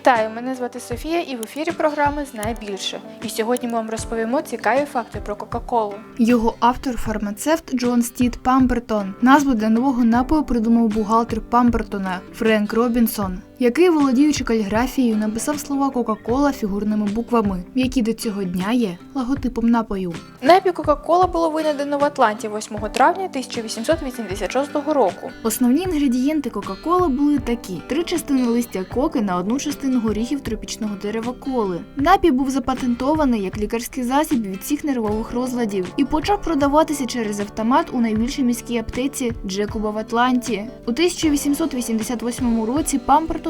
Вітаю! Мене звати Софія і в ефірі програми Знай більше. І сьогодні ми вам розповімо цікаві факти про Кока-Колу. Його автор фармацевт Джон Стіт Памбертон. Назву для нового напою придумав бухгалтер Памбертона Френк Робінсон, який, володіючи каліграфією, написав слова Кока-Кола фігурними буквами, які до цього дня є логотипом напою. Напій Кока-Кола було винайдено в Атланті 8 травня 1886 року. Основні інгредієнти Кока-Коли були такі: три частини листя коки на одну частину горіхів тропічного дерева коли. Напій був запатентований як лікарський засіб від всіх нервових розладів і почав продаватися через автомат у найбільшій міській аптеці Джекуба в Атланті. У 1888 році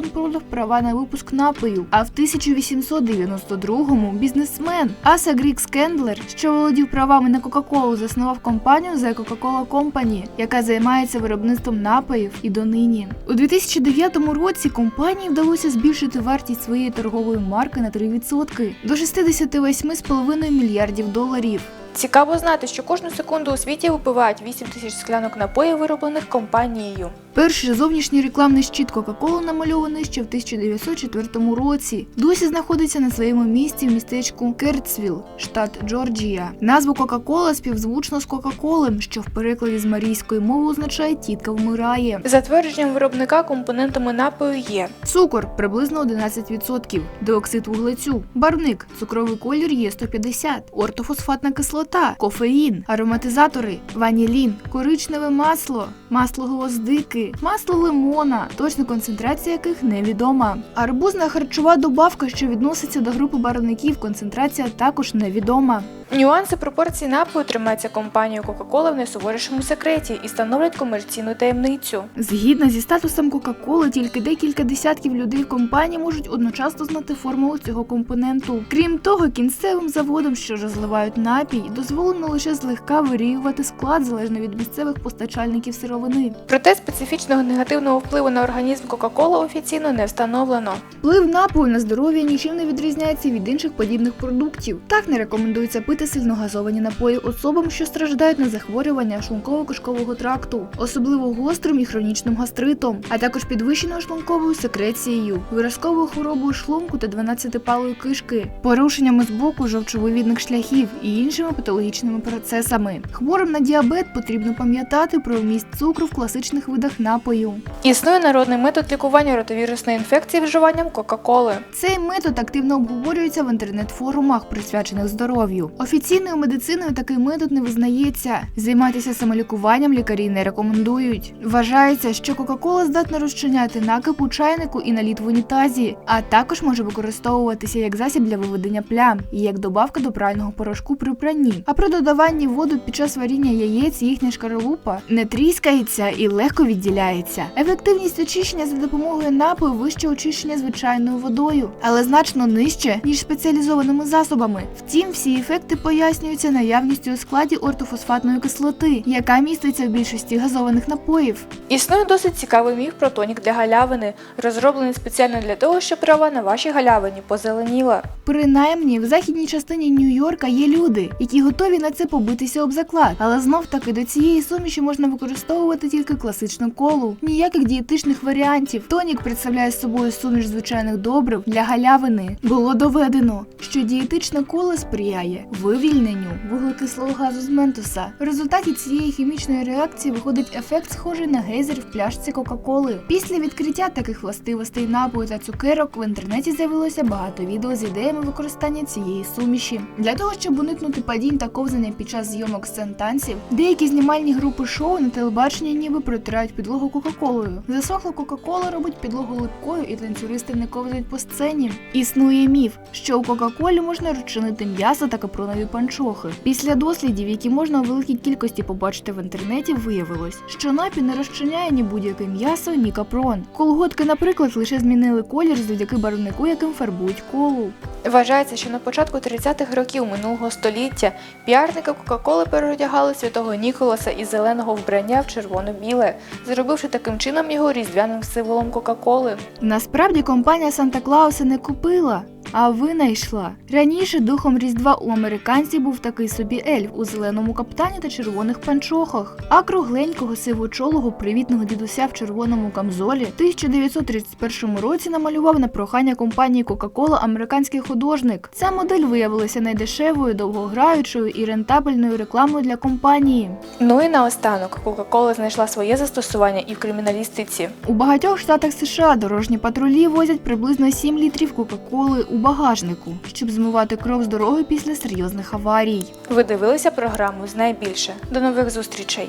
Пампертон продав права на випуск напою, а в 1892-му бізнесмен Аса Грік Скендлер, що володів правами на Кока-Колу, заснував компанію The Coca-Cola Company, яка займається виробництвом напоїв і донині. У 2009 році компанії вдалося збільшити вартість своєї торгової марки на 3% до 68,5 мільярдів доларів. Цікаво знати, що кожну секунду у світі випивають 8 тисяч склянок напоїв, вироблених компанією. Перший зовнішній рекламний щит Кока-Кола намальований ще в 1904 році. Досі знаходиться на своєму місці в містечку Керцвіл, штат Джорджія. Назву Кока-Кола співзвучно з Кока-Колем, що в перекладі з марійської мови означає тітка вмирає. За твердженням виробника, компонентами напою є Цукор приблизно 11%, диоксид вуглецю, барвник, цукровий колір є 150, ортофосфатна кислота, кофеїн, ароматизатори, ванілін, коричневе масло, масло гвоздики, масло лимона, точна концентрація яких невідома. Арбузна харчова добавка, що відноситься до групи барвників, концентрація також невідома. Нюанси пропорції напою тримаються компанією Coca-Cola в найсуворішому секреті і становлять комерційну таємницю. Згідно зі статусом Кока-Коли, тільки декілька десятків людей в компанії можуть одночасно знати формулу цього компоненту. Крім того, кінцевим заводам, що розливають напій, дозволено лише злегка виріювати склад залежно від місцевих постачальників сировини. Проте специфічного негативного впливу на організм Coca-Cola офіційно не встановлено. Вплив напою на здоров'я нічим не відрізняється від інших подібних продуктів. Так не рекомендується пити сильногазовані напої особам, що страждають на захворювання шлунково-кишкового тракту, особливо гострим і хронічним гастритом, а також підвищеною шлунковою секрецією, виразковою хворобою шлунку та 12-палої кишки, порушеннями з боку жовчовивідних шляхів і іншими патологічними процесами. Хворим на діабет потрібно пам'ятати про вміст цукру в класичних видах напою. Існує народний метод лікування ротовірусної інфекції вживанням Кока-Коли. Цей метод активно обговорюється в інтернет-форумах, присвячених здоров'ю. Офіційною медициною такий метод не визнається. Займатися самолікуванням лікарі не рекомендують. Вважається, що Кока-Кола здатна розчиняти накип у чайнику і наліт в унітазі, а також може використовуватися як засіб для виведення плям і як добавка до прального порошку при пранні. А при додаванні воду під час варіння яєць їхня шкаралупа не тріскається і легко відділяється. Ефективність очищення за допомогою напою вище очищення звичайною водою, але значно нижче, ніж спеціалізованими засобами. Втім, всі ефекти пояснюються наявністю у складі ортофосфатної кислоти, яка міститься в більшості газованих напоїв. Існує досить цікавий міф про тонік для галявини, розроблений спеціально для того, щоб трава на вашій галявині позеленіла. Принаймні, в західній частині Нью-Йорка є люди, які готові на це побитися об заклад, але знов таки до цієї суміші можна використовувати тільки класичну колу, ніяких дієтичних варіантів. Тонік представляє собою суміш звичайних добрив для галявини. Було доведено, що дієтична кола сприяє вивільненню вуглекислого газу з ментоса. В результаті цієї хімічної реакції виходить ефект, схожий на гейзер в пляшці Кока-Коли. Після відкриття таких властивостей напою та цукерок в інтернеті з'явилося багато відео з ідеями використання цієї суміші. Для того, щоб уникнути падінь та ковзання під час зйомок сцен танців, деякі знімальні групи шоу на телебаченні ніби протирають підлогу Кока-Колою. Засохла Кока-Кола робить підлогу липкою і танцюристи не ковзають по сцені. Існує міф, що у Кока-Колі можна розчинити м'ясо та капронові панчохи. Після дослідів, які можна у великій кількості побачити в інтернеті, виявилось, що напій не розчиняє ні будь-яке м'ясо, ні капрон. Колготки, наприклад, лише змінили колір завдяки барвнику, яким фарбують колу. Вважається, що на початку 30-х років минулого століття піарники Кока-Коли переодягали святого Ніколаса із зеленого вбрання в червоно-біле, зробивши таким чином його різдвяним символом Кока-Коли. Насправді компанія Санта Клауса не купила А винайшла. Раніше духом Різдва у американців був такий собі ельф у зеленому каптані та червоних панчохах, а кругленького сивочолого привітного дідуся в червоному камзолі в 1931 році намалював на прохання компанії Coca-Cola американський художник. Ця модель виявилася найдешевою, довгограючою і рентабельною рекламою для компанії. Ну і наостанок, Кока-Кола знайшла своє застосування і в криміналістиці. У багатьох штатах США дорожні патрулі возять приблизно 7 літрів Кока-Коли у багажнику, щоб змивати кров з дороги після серйозних аварій. Ви дивилися програму Знай більше. До нових зустрічей!